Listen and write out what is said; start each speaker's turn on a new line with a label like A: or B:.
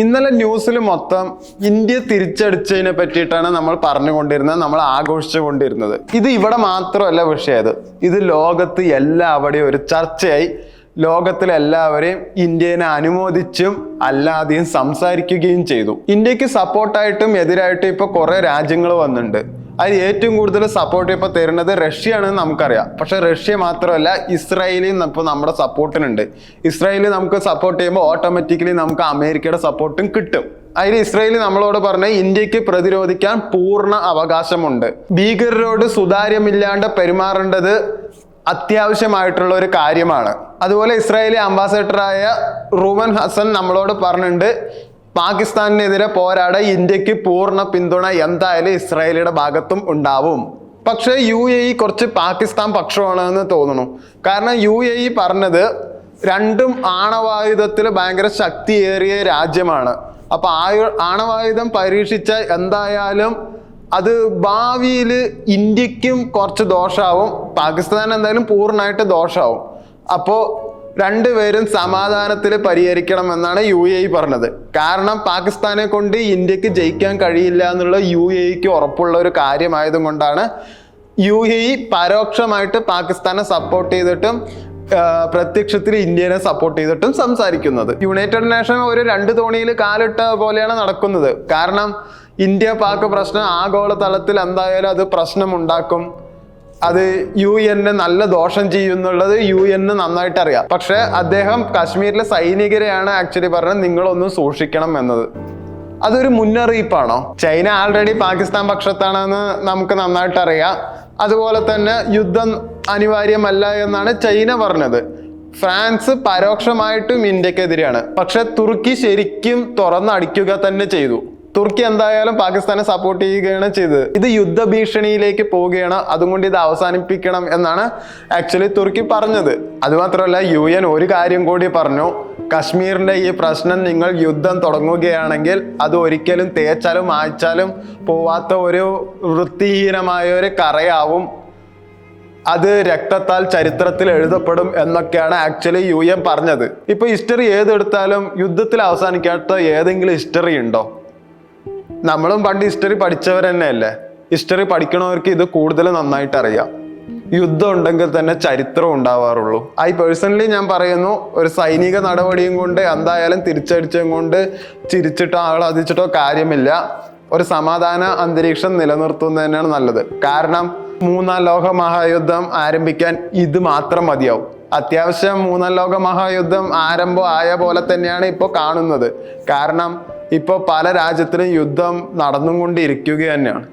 A: ഇന്നലെ ന്യൂസിൽ മൊത്തം ഇന്ത്യ തിരിച്ചടിച്ചതിനെ പറ്റിയിട്ടാണ് നമ്മൾ പറഞ്ഞുകൊണ്ടിരുന്നത് നമ്മൾ ആഘോഷിച്ചുകൊണ്ടിരുന്നത്. ഇത് ഇവിടെ മാത്രമല്ല വിഷയത് ഇത് ലോകത്ത് എല്ലാവിടെയും ഒരു ചർച്ചയായി. ലോകത്തിലെല്ലാവരെയും ഇന്ത്യനെ അനുമോദിച്ചും അല്ലാതെയും സംസാരിക്കുകയും ചെയ്തു. ഇന്ത്യയ്ക്ക് സപ്പോർട്ടായിട്ടും എതിരായിട്ടും ഇപ്പോൾ കുറേ രാജ്യങ്ങൾ വന്നിട്ടുണ്ട്. അതിൽ ഏറ്റവും കൂടുതൽ സപ്പോർട്ട് ഇപ്പോൾ തരുന്നത് റഷ്യയാണെന്ന് നമുക്കറിയാം. പക്ഷെ റഷ്യ മാത്രമല്ല ഇസ്രായേലും ഇപ്പോൾ നമ്മുടെ സപ്പോർട്ടിനുണ്ട് ഇസ്രായേൽ നമുക്ക് സപ്പോർട്ട് ചെയ്യുമ്പോൾ ഓട്ടോമാറ്റിക്കലി നമുക്ക് അമേരിക്കയുടെ സപ്പോർട്ടും കിട്ടും. അതിൽ ഇസ്രായേൽ നമ്മളോട് പറഞ്ഞ ഇന്ത്യയ്ക്ക് പ്രതിരോധിക്കാൻ പൂർണ അവകാശമുണ്ട്. ഭീകരരോട് സുതാര്യമില്ലാണ്ട് പെരുമാറേണ്ടത് അത്യാവശ്യമായിട്ടുള്ള ഒരു കാര്യമാണ്. അതുപോലെ ഇസ്രായേലി അംബാസഡറായ റൂമൻ ഹസൻ നമ്മളോട് പറഞ്ഞിട്ടുണ്ട് പാകിസ്ഥാനെതിരെ പോരാടാൻ ഇന്ത്യയ്ക്ക് പൂർണ പിന്തുണ എന്തായാലും ഇസ്രായേലിയുടെ ഭാഗത്തും ഉണ്ടാവും. പക്ഷേ യു എ ഇ കുറച്ച് പാകിസ്ഥാൻ പക്ഷമാണെന്ന് തോന്നുന്നു. കാരണം യു എ ഇ പറഞ്ഞത് രണ്ടും ആണവായുധത്തിൽ ഭയങ്കര ശക്തിയേറിയ രാജ്യമാണ്. അപ്പൊ ആയു ആണവായുധം പരീക്ഷിച്ച എന്തായാലും അത് ഭാവിയിൽ ഇന്ത്യക്കും കുറച്ച് ദോഷാവും. പാകിസ്ഥാൻ എന്തായാലും പൂർണമായിട്ട് ദോഷാവും. അപ്പോൾ രണ്ടുപേരും സമാധാനത്തിൽ പരിഹരിക്കണം എന്നാണ് യു എ പറഞ്ഞത്. കാരണം പാകിസ്ഥാനെ കൊണ്ട് ഇന്ത്യയ്ക്ക് ജയിക്കാൻ കഴിയില്ല എന്നുള്ള യു എക്ക് ഉറപ്പുള്ള ഒരു കാര്യമായതും കൊണ്ടാണ് യു എ പരോക്ഷമായിട്ട് പാകിസ്ഥാനെ സപ്പോർട്ട് ചെയ്തിട്ടും പ്രത്യക്ഷത്തിൽ ഇന്ത്യനെ സപ്പോർട്ട് ചെയ്തിട്ടും സംസാരിക്കുന്നത്. യുണൈറ്റഡ് നേഷൻ ഒരു രണ്ട് തോണിയിൽ കാലിട്ട പോലെയാണ് നടക്കുന്നത്. കാരണം ഇന്ത്യ പാക് പ്രശ്നം ആഗോളതലത്തിൽ എന്തായാലും അത് പ്രശ്നമുണ്ടാക്കും. അത് യു എന്നെ നല്ല ദോഷം ചെയ്യുന്നുള്ളത് യു എന്ന് നന്നായിട്ട് അറിയാം. പക്ഷെ അദ്ദേഹം കാശ്മീരിലെ സൈനികരെയാണ് ആക്ച്വലി പറഞ്ഞത് നിങ്ങളൊന്നും സൂക്ഷിക്കണം എന്നത്. അതൊരു മുന്നറിയിപ്പാണോ? ചൈന ആൾറെഡി പാകിസ്ഥാൻ പക്ഷത്താണെന്ന് നമുക്ക് നന്നായിട്ട് അറിയാം. അതുപോലെ തന്നെ യുദ്ധം അനിവാര്യമല്ല എന്നാണ് ചൈന പറഞ്ഞത്. ഫ്രാൻസ് പരോക്ഷമായിട്ടും ഇന്ത്യക്കെതിരെയാണ്. പക്ഷെ തുർക്കി ശരിക്കും തുറന്നടിക്കുക തന്നെ ചെയ്തു. തുർക്കി എന്തായാലും പാകിസ്ഥാനെ സപ്പോർട്ട് ചെയ്യുകയാണ് ചെയ്തത്. ഇത് യുദ്ധഭീഷണിയിലേക്ക് പോവുകയാണ്. അതുകൊണ്ട് ഇത് അവസാനിപ്പിക്കണം എന്നാണ് ആക്ച്വലി തുർക്കി പറഞ്ഞത്. അതുമാത്രമല്ല യു എൻ ഒരു കാര്യം കൂടി പറഞ്ഞു. കാശ്മീരിന്റെ ഈ പ്രശ്നം നിങ്ങൾ യുദ്ധം തുടങ്ങുകയാണെങ്കിൽ അത് ഒരിക്കലും തേച്ചാലും മായ്ച്ചാലും പോവാത്ത ഒരു വൃത്തിഹീനമായ ഒരു കറയാവും. അത് രക്തത്താൽ ചരിത്രത്തിൽ എഴുതപ്പെടും എന്നൊക്കെയാണ് ആക്ച്വലി യു എൻ പറഞ്ഞത്. ഇപ്പൊ ഹിസ്റ്ററി ഏതെടുത്താലും യുദ്ധത്തിൽ അവസാനിക്കാത്ത ഏതെങ്കിലും ഹിസ്റ്ററി ഉണ്ടോ? നമ്മളും പണ്ട് ഹിസ്റ്ററി പഠിച്ചവർ തന്നെയല്ലേ? ഹിസ്റ്ററി പഠിക്കണവർക്ക് ഇത് കൂടുതൽ നന്നായിട്ട് അറിയാം യുദ്ധം ഉണ്ടെങ്കിൽ തന്നെ ചരിത്രം ഉണ്ടാവാറുള്ളൂ. ഐ പേഴ്സണലി ഞാൻ പറയുന്നു ഒരു സൈനിക നടപടിയും കൊണ്ട് എന്തായാലും തിരിച്ചടിച്ചും കൊണ്ട് ചിരിച്ചിട്ടോ ആളാദിച്ചിട്ടോ കാര്യമില്ല. ഒരു സമാധാന അന്തരീക്ഷം നിലനിർത്തുന്നത് തന്നെയാണ് നല്ലത്. കാരണം മൂന്നാം ലോക മഹായുദ്ധം ആരംഭിക്കാൻ ഇത് മാത്രം മതിയാവും. അത്യാവശ്യം മൂന്നാം ലോക മഹായുദ്ധം ആരംഭം ആയ പോലെ തന്നെയാണ് ഇപ്പോൾ കാണുന്നത്. കാരണം ഇപ്പോൾ പല രാജ്യത്തിലും യുദ്ധം നടന്നുകൊണ്ടിരിക്കുക തന്നെയാണ്